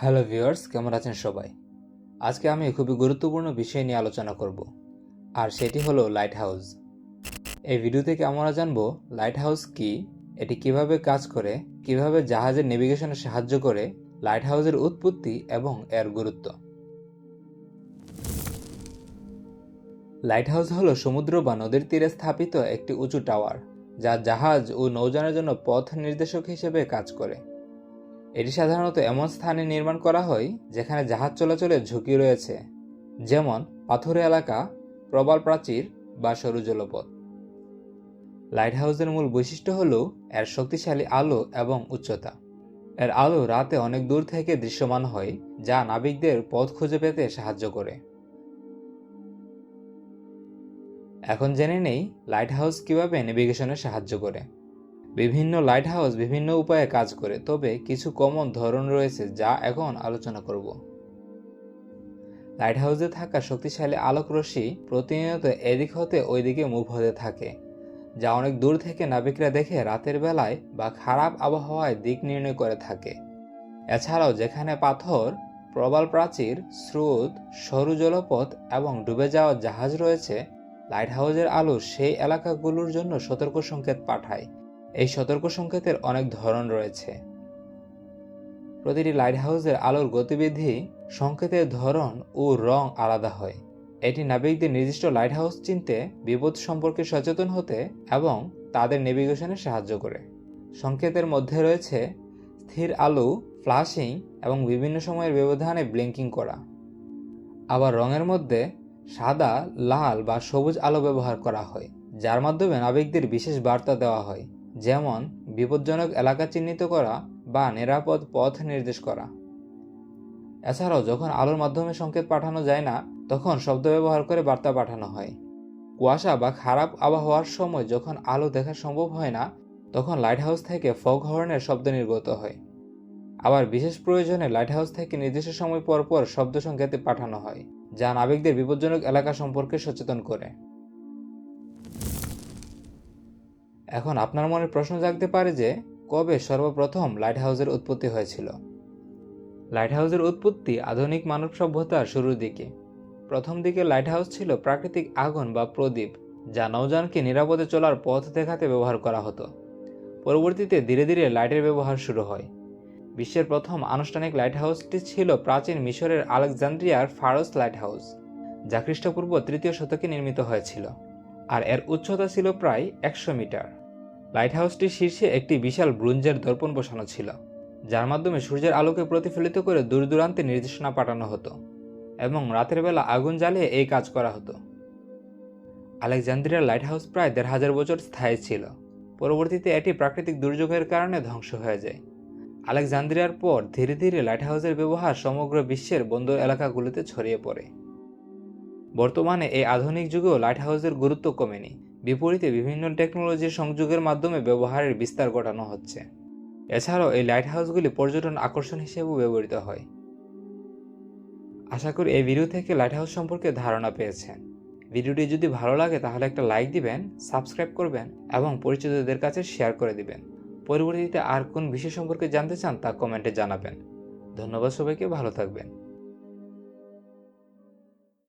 Hello viewers, কেমন আছেন সবাই? আজকে আমি খুবই গুরুত্বপূর্ণ বিষয় নিয়ে আলোচনা করব, আর সেটি হলো লাইট হাউস এই ভিডিও থেকে আমরা জানব লাইট হাউস কি, এটি কীভাবে কাজ করে, কীভাবে জাহাজের নেভিগেশনে সাহায্য করে লাইট হাউসের উৎপত্তি এবং এর গুরুত্ব। লাইট হাউস হলো সমুদ্র বা নদীর তীরে স্থাপিত একটি উঁচু টাওয়ার যা জাহাজ ও নৌযানের জন্য পথ নির্দেশক হিসেবে কাজ করে। এটি সাধারণত এমন স্থানে নির্মাণ করা হয় যেখানে জাহাজ চলাচলের ঝুঁকি রয়েছে, যেমন পাথুরে এলাকা, প্রবাল প্রাচীর বা সরু জলপথ। লাইট হাউসের মূল বৈশিষ্ট্য হল এর শক্তিশালী আলো এবং উচ্চতা। এর আলো রাতে অনেক দূর থেকে দৃশ্যমান হয়, যা নাবিকদের পথ খুঁজে পেতে সাহায্য করে। এখন জেনে নেই লাইট হাউস কীভাবে নেভিগেশনে সাহায্য করে। বিভিন্ন লাইট হাউস বিভিন্ন উপায়ে কাজ করে, তবে কিছু কমন ধরন রয়েছে যা এখন আলোচনা করব। লাইট হাউসে থাকা শক্তিশালী আলোক রশ্মি প্রতিনিয়ত এদিক হতে ওইদিকে মুভ হতে থাকে, যা অনেক দূর থেকে নাবিকরা দেখে রাতের বেলায় বা খারাপ আবহাওয়ায় দিক নির্ণয় করে থাকে। এছাড়াও যেখানে পাথর, প্রবাল প্রাচীর, স্রোত, সরু জলপথ এবং ডুবে যাওয়া জাহাজ রয়েছে লাইট হাউসের আলো সেই এলাকাগুলোর জন্য সতর্ক সংকেত পাঠায়। এই সতর্ক সংকেতের অনেক ধরন রয়েছে। প্রতিটি লাইট হাউসের আলোর গতিবিধি, সংকেতের ধরন ও রং আলাদা হয়। এটি নাবিকদের নির্দিষ্ট লাইট হাউস চিনতে বিপদ সম্পর্কে সচেতন হতে এবং তাদের নেভিগেশনে সাহায্য করে। সংকেতের মধ্যে রয়েছে স্থির আলো ফ্লাশিং এবং বিভিন্ন সময়ের ব্যবধানে ব্লিঙ্কিং করা। আবার রঙের মধ্যে সাদা, লাল বা সবুজ আলো ব্যবহার করা হয়, যার মাধ্যমে নাবিকদের বিশেষ বার্তা দেওয়া হয়। যেমন বিপজ্জনক এলাকা চিহ্নিত করা বা নিরাপদ পথ নির্দেশ করা। এছাড়াও যখন আলোর মাধ্যমে সংকেত পাঠানো যায় না, তখন শব্দ ব্যবহার করে বার্তা পাঠানো হয়। কুয়াশা বা খারাপ আবহাওয়ার সময় যখন আলো দেখা সম্ভব হয় না, তখন লাইট হাউস থেকে ফগ হর্নের শব্দ নির্গত হয়। আবার বিশেষ প্রয়োজনে লাইট হাউস থেকে নির্দিষ্ট সময় পর পর শব্দ সংকেতে পাঠানো হয়, যা নাবিকদের বিপজ্জনক এলাকা সম্পর্কে সচেতন করে। এখন আপনার মনে প্রশ্ন জাগতে পারে যে, কবে সর্বপ্রথম লাইট হাউসের উৎপত্তি হয়েছিল? লাইট হাউসের উৎপত্তি আধুনিক মানব সভ্যতার শুরুর দিকে। প্রথম দিকে লাইট হাউস ছিল প্রাকৃতিক আগুন বা প্রদীপ, যা নৌযানকে নিরাপদে চলার পথ দেখাতে ব্যবহার করা হতো। পরবর্তীতে ধীরে ধীরে লাইটের ব্যবহার শুরু হয়। বিশ্বের প্রথম আনুষ্ঠানিক লাইট হাউসটি ছিল প্রাচীন মিশরের আলেকজান্দ্রিয়ার ফারস লাইট হাউস যা খ্রিস্টপূর্ব তৃতীয় শতকে নির্মিত হয়েছিল। আর এর উচ্চতা ছিল প্রায় একশো মিটার। লাইট হাউসটির শীর্ষে একটি বিশাল ব্রুঞ্জের দর্পণ বসানো ছিল, যার মাধ্যমে সূর্যের আলোকে প্রতিফলিত করে দূর দূরান্তে নির্দেশনা পাঠানো হতো এবং রাতের বেলা আগুন জ্বালিয়ে এই কাজ করা হতো। আলেকজান্দ্রিয়ার লাইট হাউস প্রায় দেড় হাজার বছর স্থায়ী ছিল। পরবর্তীতে এটি প্রাকৃতিক দুর্যোগের কারণে ধ্বংস হয়ে যায়। আলেকজান্দ্রিয়ার পর ধীরে ধীরে লাইট হাউসের ব্যবহার সমগ্র বিশ্বের বন্দর এলাকাগুলিতে ছড়িয়ে পড়ে। বর্তমানে এই আধুনিক যুগেও লাইট হাউসের গুরুত্ব কমেনি। বিপরীতে বিভিন্ন টেকনোলজির সংযোগের মাধ্যমে ব্যবহারের বিস্তার ঘটানো হচ্ছে। এছাড়াও এই লাইট হাউসগুলি পর্যটন আকর্ষণ হিসেবেও ব্যবহৃত হয়। আশা করি এই ভিডিও থেকে লাইট হাউস সম্পর্কে ধারণা পেয়েছেন। ভিডিওটি যদি ভালো লাগে তাহলে একটা লাইক দিবেন সাবস্ক্রাইব করবেন এবং পরিচিতদের কাছে শেয়ার করে দিবেন। পরবর্তীতে আর কোন বিষয় সম্পর্কে জানতে চান তা কমেন্টে জানাবেন। ধন্যবাদ সবাইকে, ভালো থাকবেন।